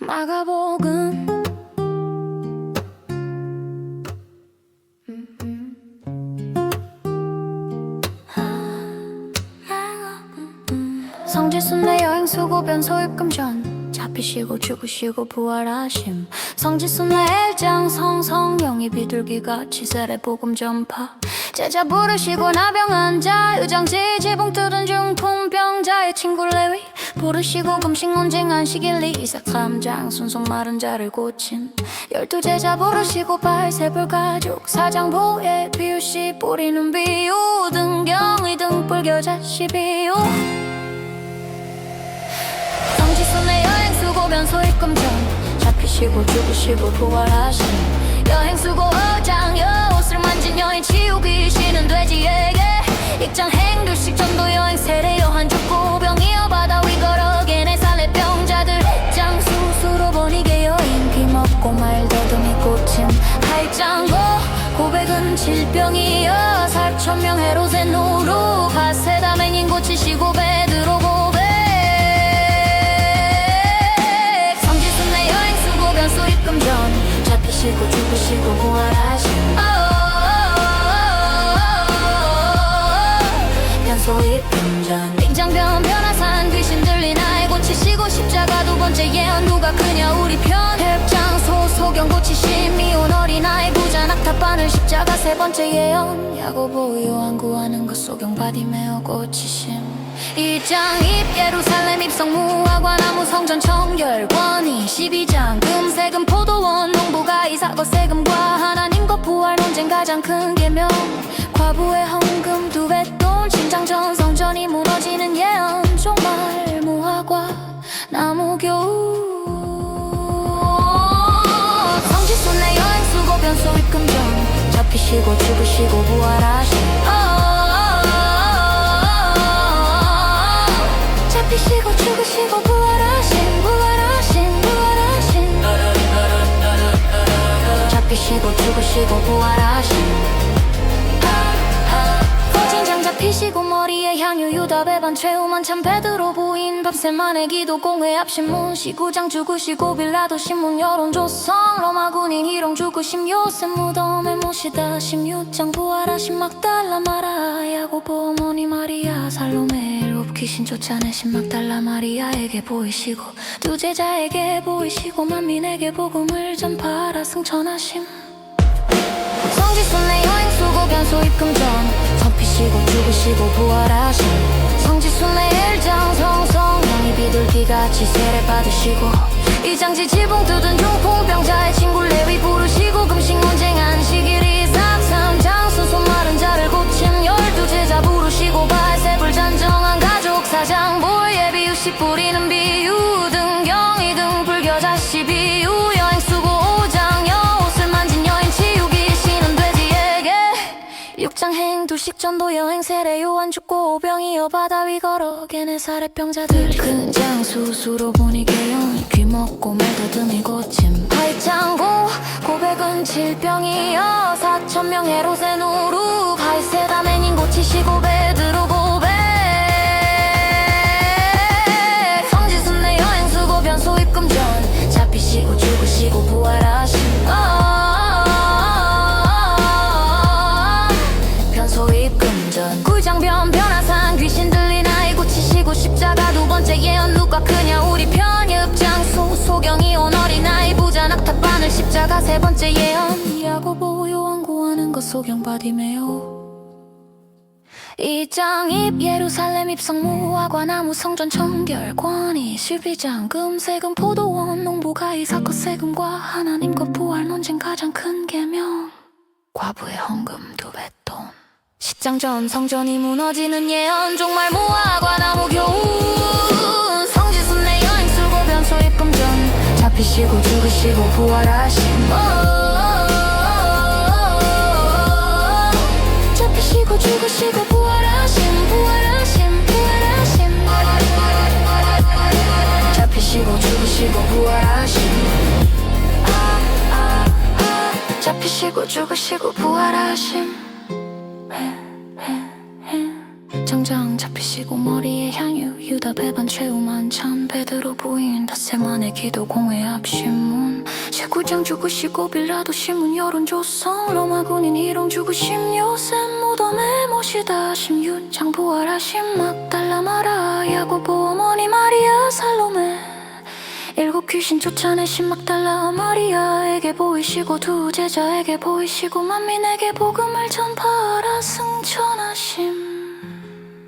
마가복음 성지순례 여행 수고 변 소 입금 전 잡히시고 죽으시고 부활하심. 성지순례 일장 성성령이 비둘기가 치세례 복음 전파. 제자 부르시고 나병 환자 의장지 지붕 뜯은 중풍병자의 친구 레위. 부르시고 금식 논쟁 안식 일리 이삭 삼장 순속 마른 자를 고친. 열두 제자 부르시고 발세불 가족 사장 보에 비유시 뿌리는 비유 등경의 등불 겨자씨 비유 성지순례 여행 수고 변소 입금 전 잡히시고 죽으시고 부활하신 여행 수고 어장. 여옷을 만진 여인 귀신은 돼지에게 입장 행두식 전도 여행 세례 여한 죽고 병 이어 바다 위 걸어 걔네 살레 병자들. 입장 수수로 보니게 여인 피 먹고 말 더듬이 꽂힌 할장고 고백은 질병이여. 살천명 해로새 노루 가세다 맹인 고치시고 베 전 잡히시고 죽으시고 부활하신 변소 입금 전. 빙장변 변화산 귀신 들린 아이 고치시고 십자가 두 번째 예언 누가 그냐 우리 편. heb장 소 소경 고치심 미혼 어린아이 부자 낙타바늘 십자가 세 번째 예언. 야고보 요한 구하는 것 소경 바디메어 고치심 이장 입 예루살렘 입성 무화과 나무 성전 청결권이 12장 금세금 포도원 농부가 이사거 세금과 하나님과 부활 논쟁 가장 큰 계명 과부의 헌금 두 배돈 심장전 성전이 무너지는 예언 종말 무화과 나무교 성지순례 여행 수고 변소 입금 전 잡히시고 죽으시고 부활하신 잡히시고 죽으시고 부활하신 부활하신 부활하신 잡히시고 죽으시고 부활하신 거진장 잡히시고 머리에 향유 유다 배반 최후만 참 베드로 부인. 밤새만의 기도 공회 앞 신 문 시구장 죽으시고 빌라도 신문 여론 조성 군인 희롱 죽으심 요셉 무덤에 모시다. 16장 부활하 신 막달라 마라 야고보 어머니 마리아 살로메 귀신 쫓아내신 막달라 마리아에게 보이시고 두 제자에게 보이시고 만민에게 복음을 전파하라 승천하심. 성지순례 여행 수고 변소 입금 전. 잡히시고 죽으시고 부활하신 성지순례 일장 성성령이 비둘기같이 세례 받으시고 이장지 지붕 뜯은 중풍병자의 친구 레위 부르시고 금식 논쟁 안식일이 삼삼장 순손 마른 자를 고침 열두 제자 부르시고 발세불 잔정한 가족 사장 보예 비유시 뿌리는 비유 등 경이 등불 겨자씨 비유 여행 수고 오장 여옷을 만진 여인 치유 귀신은 돼지에게 육장 행 두식 전도 여행 세례 요한 죽고 오병이어 바다 위 걸어 걔네 사례병자들 큰 장 수 수로 보니 개연 귀 먹고 말더듬이 고 침 팔장고 고백은 질병이여 사천명 해로새 노루 갈세다 맹인 고치시고 베드로 고백 성지순례 여행 수고 변소 입금 전 잡히시고 죽으시고 부활하신 변소 입금 전 굴장변 변화산 귀신 들린 고치시고 십자가 두 번째 예언 누가 크냐 우리 편 엽장소. 소경이 온 어린아이 부자 낙타 바늘 십자가 세 번째 예언 야고보 요한 구하는 것 소경 바디메오 이장 입 예루살렘 입성 무화과 나무 성전 청결권이 12장 금세금 포도원 농부가 이사커 세금과 하나님과 부활 논쟁 가장 큰 계명 과부의 헌금 두배 돈 10장 전 성전이 무너지는 예언 종말 무화과 나무 교훈. 성지순례 여행 수고 변소 입금 전 잡히시고 죽으시고 부활하신 잡히시고 죽으시고 부활하신 부활하신 부활하신 잡히시고 죽으시고 부활하신 잡히시고 죽으시고 부활하심 장장 잡히시고 머리에 향유 유다 배반 최후 만찬 베드로 부인 닷새만의 기도 공회 앞 신문. 셰구장 죽으시고 빌라도 신문 여론조선 로마 군인 희롱 죽으심 요셉 무덤에 모시다. 심윤장 부활하심 막달라 마라. 야고보 어머니 마리아 살로메 귀신 쫓아내 신 막 달라 마리아에게 보이시고 두 제자에게 보이시고 만민에게 복음을 전파하라 승천하심